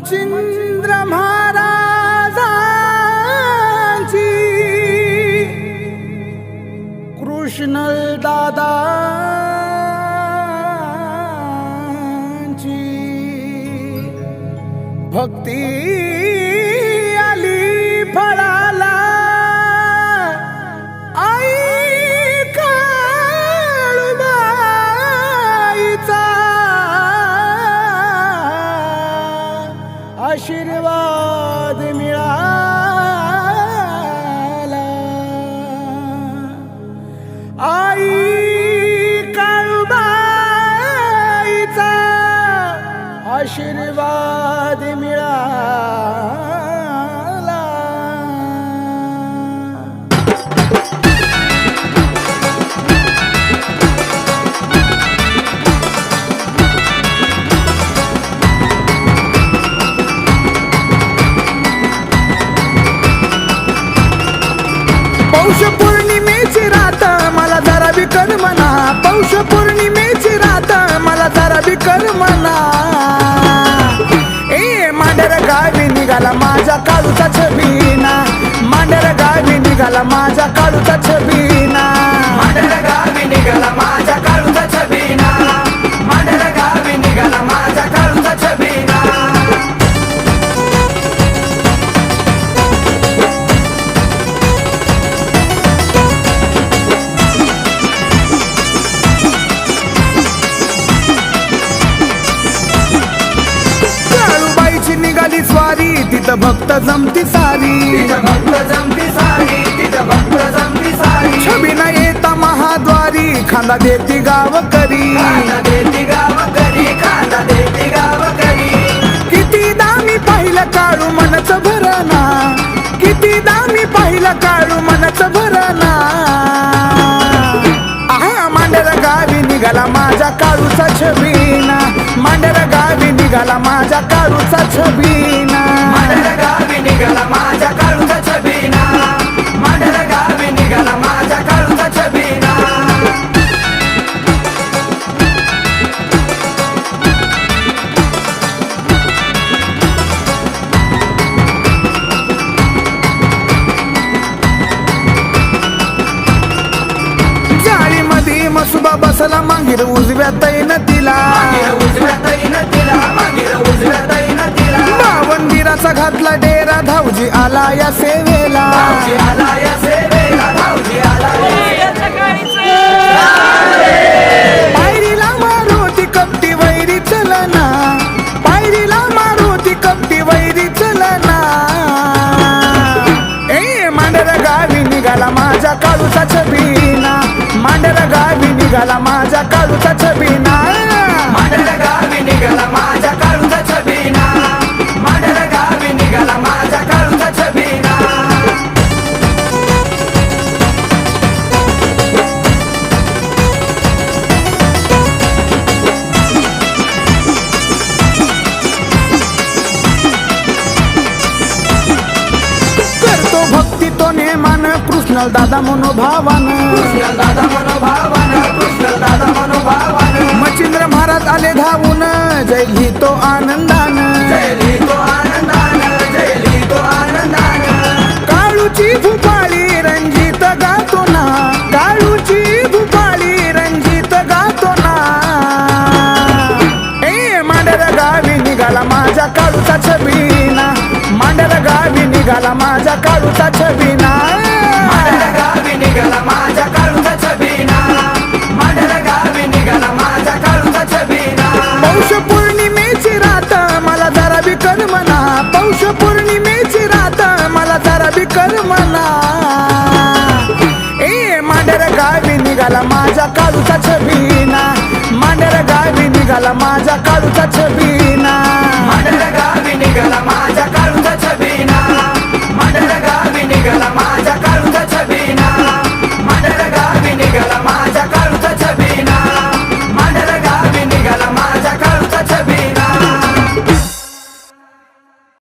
मचिंद्र महाराजांची. कृष्ण दादांची भक्ती आशीर्वाद मिळाला. पौष पौर्णिमेची रात मला जरा विकर म्हणा. पौष पौर्णिमेची रात मला जरा विकर म्हणा. निघाला माझ्या काळूचा छबीना. मांडर गावी निघाला माझ्या काळूचा छबीना. मांडर गावी निघाला माझ्या काळूचा छबीना. काळूबाईची निघाली स्वारी तिथं भक्त जमती सारी. तिथं भक्त जमती सारी. तिथं भक्त येता महाद्वारी खांदा देती गाव करी किती दामी पाहिलं काळू मनच भरणा. किती दामी पाहिलं काळू मनच भरणा. आहा मांडर गावी निघाला माझ्या काळूचा छबीना. मांडर गावी निघाला माझ्या काळूचा छबी मसुबा मागीर उजव्या तैन तिला. मागीर घातला डेरा धावजी आला या तईनं तिला बावनगिराचा घातला डेरा धावजी आला या सेवेला. कृष्ण दादा मनोभावान. दादा मनोभावान कृष्ण दादा मनोभावान मच्छिंद्र महाराज आले धावून. जय लिहितो आनंदान. जय लिहितो आनंदान जय लिहितो आनंदान काळूची भूपाळी रंजित गातो ना. काळूची भूपाळी रंजित गातो ना. ए मांडर गावी निघाला माझ्या काळूचा छबीना. मांडर गावी निघाला माझ्या काळूचा छबीना. जरा बिकर म्हणा ए मांडर गावी निघाला माझा काळूचा छबीना. मांडर गावी निघाला माझा काळूचा छबीना.